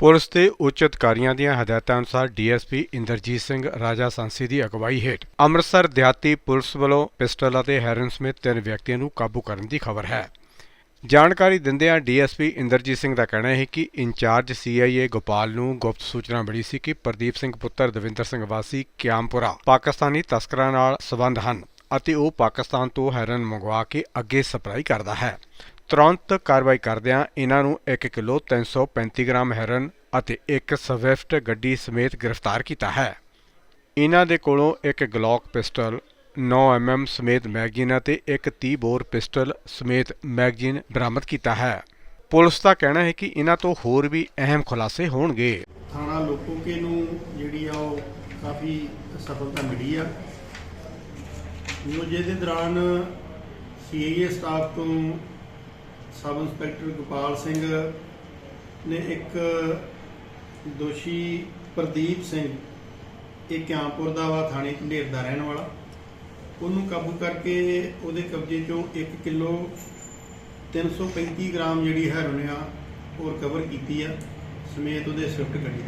Police ਦੇ ਉੱਚ ਅਧਿਕਾਰੀਆਂ ਦੀਆਂ ਹਦਾਇਤਾਂ ਅਨੁਸਾਰ ਡੀਐਸਪੀ ਇੰਦਰਜੀਤ ਸਿੰਘ ਰਾਜਾ ਸਾਂਸੀ ਦੀ ਅਗਵਾਈ ਹੇਠ ਅੰਮ੍ਰਿਤਸਰ ਦਿਹਾਤੀ ਪੁਲਿਸ ਵੱਲੋਂ ਪਿਸਟਲ ਅਤੇ ਹੈਰਨ ਸਮੇਤ ਤਿੰਨ ਵਿਅਕਤੀਆਂ ਨੂੰ ਕਾਬੂ ਕਰਨ ਦੀ ਖਬਰ ਹੈ। ਜਾਣਕਾਰੀ ਦਿੰਦਿਆਂ ਡੀਐਸਪੀ ਇੰਦਰਜੀਤ ਸਿੰਘ ਦਾ ਕਹਿਣਾ ਹੈ ਕਿ ਇੰਚਾਰਜ ਸੀਆਈਏ ਗੋਪਾਲ ਨੂੰ ਗੁਪਤ ਸੂਚਨਾ ਮਿਲੀ ਸੀ ਕਿ ਪ੍ਰਦੀਪ ਸਿੰਘ ਪੁੱਤਰ ਦਵਿੰਦਰ ਸਿੰਘ ਵਾਸੀ ਕਿਆਮਪੁਰਾ ਪਾਕਿਸਤਾਨੀ ਤਸਕਰਾਂ ਨਾਲ ਸਬੰਧ ਹਨ ਅਤੇ ਉਹ ਪਾਕਿਸਤਾਨ ਤੋਂ ਹੈਰਨ ਮੰਗਵਾ ਕੇ ਅੱਗੇ ਸਪਲਾਈ ਕਰਦਾ ਹੈ। ਤੁਰੰਤ ਕਾਰਵਾਈ ਕਰਦਿਆਂ ਇਹਨਾਂ ਨੂੰ 1 ਕਿਲੋ 335 ਗ੍ਰਾਮ ਹੈਰਨ ਅਤੇ ਇੱਕ ਸਵਿਫਟ ਗੱਡੀ ਸਮੇਤ ਗ੍ਰਿਫਤਾਰ ਕੀਤਾ ਹੈ। ਇਹਨਾਂ ਦੇ ਕੋਲੋਂ ਇੱਕ ਗਲੌਕ ਪਿਸਟਲ 9 mm ਸਮੇਤ ਮੈਗਜ਼ੀਨ ਅਤੇ ਇੱਕ 30 ਬੋਰ ਪਿਸਟਲ ਸਮੇਤ ਮੈਗਜ਼ੀਨ ਬਰਾਮਦ ਕੀਤਾ ਹੈ। ਪੁਲਿਸ ਦਾ ਕਹਿਣਾ ਹੈ ਕਿ ਇਹਨਾਂ ਤੋਂ ਹੋਰ ਵੀ ਅਹਿਮ ਖੁਲਾਸੇ ਹੋਣਗੇ। ਥਾਣਾ ਲੋਕੋਕੇ ਨੂੰ ਜਿਹੜੀ ਆ ਉਹ ਕਾਫੀ ਸਫਲਤਾ ਮਿਲੀ ਆ। ਮੁਝੇ ਦੌਰਾਨ ਸੀਆਈਏ ਸਟਾਫ ਤੋਂ ਸਬ ਇੰਸਪੈਕਟਰ ਗੋਪਾਲ ਸਿੰਘ ਨੇ ਇੱਕ ਦੋਸ਼ੀ ਪ੍ਰਦੀਪ ਸਿੰਘ, ਇਹ ਕਿਆਂਪੁਰ ਦਾ ਵਾ, ਥਾਣੇ ਢੰਡੇਰ ਦਾ ਰਹਿਣ ਵਾਲਾ। ਉਹਨੂੰ ਕਾਬੂ ਕਰਕੇ ਉਹਦੇ ਕਬਜ਼ੇ ਚੋਂ 1 ਕਿਲੋ 335 ਗ੍ਰਾਮ ਜਿਹੜੀ ਹੈਰੋਇਨ ਆ, ਉਹ ਰਿਕਵਰ ਕੀਤੀ ਆ, ਸਮੇਤ ਉਹਦੇ ਸਵਿਫਟ ਗੱਡੀ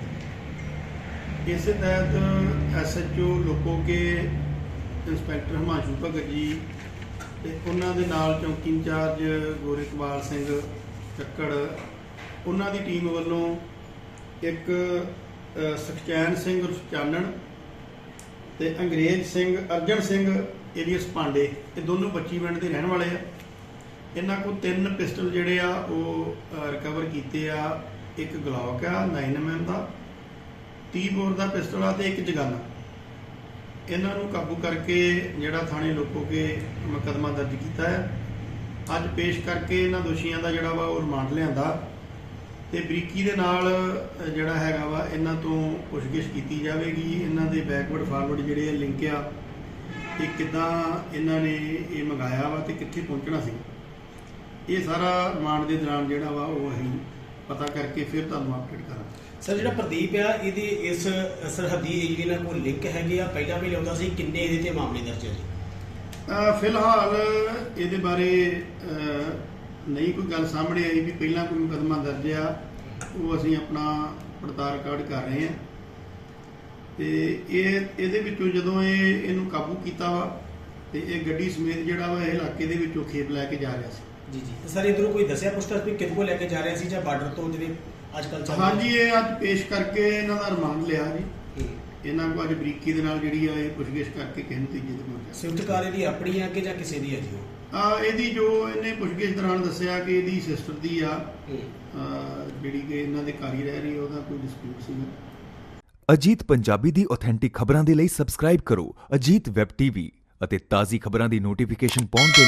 ਤੇ ਇਸੇ ਤਹਿਤ ਐਸਐਚਓ ਲੋਕੋ ਕੇ ਇੰਸਪੈਕਟਰ ਹਿਮਾਂਸ਼ੂ ਭਗਤ ਜੀ ਤੇ ਉਹਨਾਂ ਦੇ ਨਾਲ ਚੌਕੀ ਇੰਚਾਰਜ ਗੋਰਿਕਵਾਲ ਸਿੰਘ ਚੱਕੜ ਉਹਨਾਂ ਦੀ ਟੀਮ ਵੱਲੋਂ ਇੱਕ ਅ, ਸੁਖਚੈਨ ਸਿੰਘ ਉਰਫ ਚਾਨਣ ਤੇ ਅੰਗਰੇਜ਼ ਸਿੰਘ ਅਰਜਨ ਸਿੰਘ ਏਲੀਅਸ ਪਾਂਡੇ ਇਹ ਦੋਨੋਂ 25 ਮਿੰਟ ਦੇ ਰਹਿਣ ਵਾਲੇ ਆ। ਇਹਨਾਂ ਕੋਲ ਤਿੰਨ ਪਿਸਟਲ ਜਿਹੜੇ ਆ ਉਹ ਰਿਕਵਰ ਕੀਤੇ ਆ। ਇੱਕ ਗਲੌਕ ਆ 9mm ਦਾ 30 ਬੋਰ ਦਾ ਪਿਸਟਲ ਆ ਤੇ ਇੱਕ ਜਗਾਨਾ। ਇਹਨਾਂ ਨੂੰ ਕਾਬੂ ਕਰਕੇ ਜਿਹੜਾ ਥਾਣੇ ਲੋਕੋ ਕੇ ਮੁਕੱਦਮਾ ਦਰਜ ਕੀਤਾ ਹੈ। ਅੱਜ ਪੇਸ਼ ਕਰਕੇ ਇਹਨਾਂ ਦੋਸ਼ੀਆਂ ਦਾ ਜਿਹੜਾ ਵਾ ਉਹ ਰਿਮਾਂਡ ਲਿਆਂਦਾ। ਤੇ ਬਰੀਕੀ ਦੇ ਨਾਲ ਜਿਹੜਾ ਹੈਗਾ ਵਾ, ਇਹਨਾਂ ਤੋਂ ਪੁੱਛਗਿੱਛ ਕੀਤੀ ਜਾਵੇਗੀ। ਇਹਨਾਂ ਦੇ ਬੈਕਵਰਡ ਫਾਰਵਰਡ ਜਿਹੜੇ ਆ ਲਿੰਕ ਆ ਕਿ ਕਿਦਾਂ ਇਹਨਾਂ ਨੇ ਇਹ ਮੰਗਾਇਆ ਵਾ ਤੇ ਕਿੱਥੇ ਪਹੁੰਚਣਾ ਸੀ। ਇਹ ਸਾਰਾ ਰਿਮਾਂਡ ਦੇ ਦੌਰਾਨ ਜਿਹੜਾ ਵਾ ਉਹ ਅਸੀਂ ਪਤਾ ਕਰਕੇ ਫਿਰ ਤੁਹਾਨੂੰ ਅਪਡੇਟ ਕਰਾਂਗੇ। ਸਰ ਜਿਹੜਾ ਪ੍ਰਦੀਪ ਆ ਇਹਦੀ ਇਸ ਸਰਹੱਦੀ ਏਰੀਏ ਨਾਲ ਕੋਈ ਲਿੰਕ ਹੈਗੇ ਆ? ਪਹਿਲਾਂ ਵੀ ਲਿਆਉਂਦਾ ਸੀ ਕਿੰਨੇ ਇਹਦੇ ਤੇ ਮਾਮਲੇ ਦਰਜ ਹੈ ਜੀ? ਅ, ਫਿਲਹਾਲ ਇਹਦੇ ਬਾਰੇ ਨਹੀਂ ਕੋਈ ਗੱਲ ਸਾਹਮਣੇ ਆਈ ਵੀ ਪਹਿਲਾਂ ਕੋਈ ਮੁਕੱਦਮਾ ਦਰਜ ਆ। ਉਹ ਅਸੀਂ ਆਪਣਾ ਪੜਤਾਲ ਰਿਕਾਰਡ ਕਰ ਰਹੇ ਹਾਂ। ਤੇ ਇਹ ਇਹਦੇ ਵਿੱਚੋਂ ਜਦੋਂ ਇਹ ਇਹਨੂੰ ਕਾਬੂ ਕੀਤਾ ਵਾ ਤੇ ਇਹ ਗੱਡੀ ਸਮੇਤ ਜਿਹੜਾ ਵਾ ਇਹ ਇਲਾਕੇ ਦੇ ਵਿੱਚੋਂ ਖੇਪ ਲੈ ਕੇ ਜਾ ਰਿਹਾ ਸੀ। ਜੀ ਜੀ। ਸਰ ਇਧਰੋਂ ਕੋਈ ਦੱਸਿਆ ਪੁੱਛਤਾਛ ਵੀ ਕਿੱਥੋਂ ਲੈ ਕੇ ਜਾ ਰਿਹਾ ਸੀ ਜਾਂ ਬਾਰਡਰ ਤੋਂ ਜਿਹੜੇ ਅੱਜ ਕੱਲ ਚੱਲ ਹਾਂਜੀ ਇਹ ਅੱਜ ਪੇਸ਼ ਕਰਕੇ ਇਹਨਾਂ ਦਾ ਰਿਮਾਂਡ ਲਿਆ ਜੀ। ਇਹਨਾਂ ਕੋਲ ਅੱਜ ਬਰੀਕੀ ਦੇ ਨਾਲ ਜਿਹੜੀ ਆ ਇਹ ਪੁੱਛਗਿੱਛ ਕਰਕੇ ਕਿਸੇ ਨਤੀਜੇ ਤੇ ਪਹੁੰਚਿਆ। ਸਵਿਫਟ ਕਾਰ ਇਹਦੀ ਆਪਣੀ ਆ ਕਿ ਜਾਂ ਕਿਸੇ ਦੀ ਹੈ ਜੀ ਉਹ? ਆ ਇਹਦੀ ਜੋ ਇਹਨੇ ਪੁੱਛਗਿੱਛ ਦੌਰਾਨ ਦੱਸਿਆ ਕਿ ਇਹਦੀ ਸਿਸਟਰ ਦੀ ਆ। ਜਿਹੜੀ ਕਿ ਇਹਨਾਂ ਦੇ ਘਰ ਹੀ ਰਹਿ ਰਹੀ ਉਹਦਾ ਕੋਈ ਡਿਸਪਿਊਟ ਸੀਗਾ ਅਜੀਤ ਪੰਜਾਬੀ ਦੀ ਆਥੈਂਟਿਕ ਖਬਰਾਂ ਦੇ ਲਈ ਸਬਸਕ੍ਰਾਈਬ ਕਰੋ ਅਜੀਤ ਵੈਬ ਟੀਵੀ ਅਤੇ ਤਾਜ਼ੀ ਖਬਰਾਂ ਦੀ ਨੋਟੀਫਿਕੇਸ਼ਨ ਪਾਉਣ ਦੇ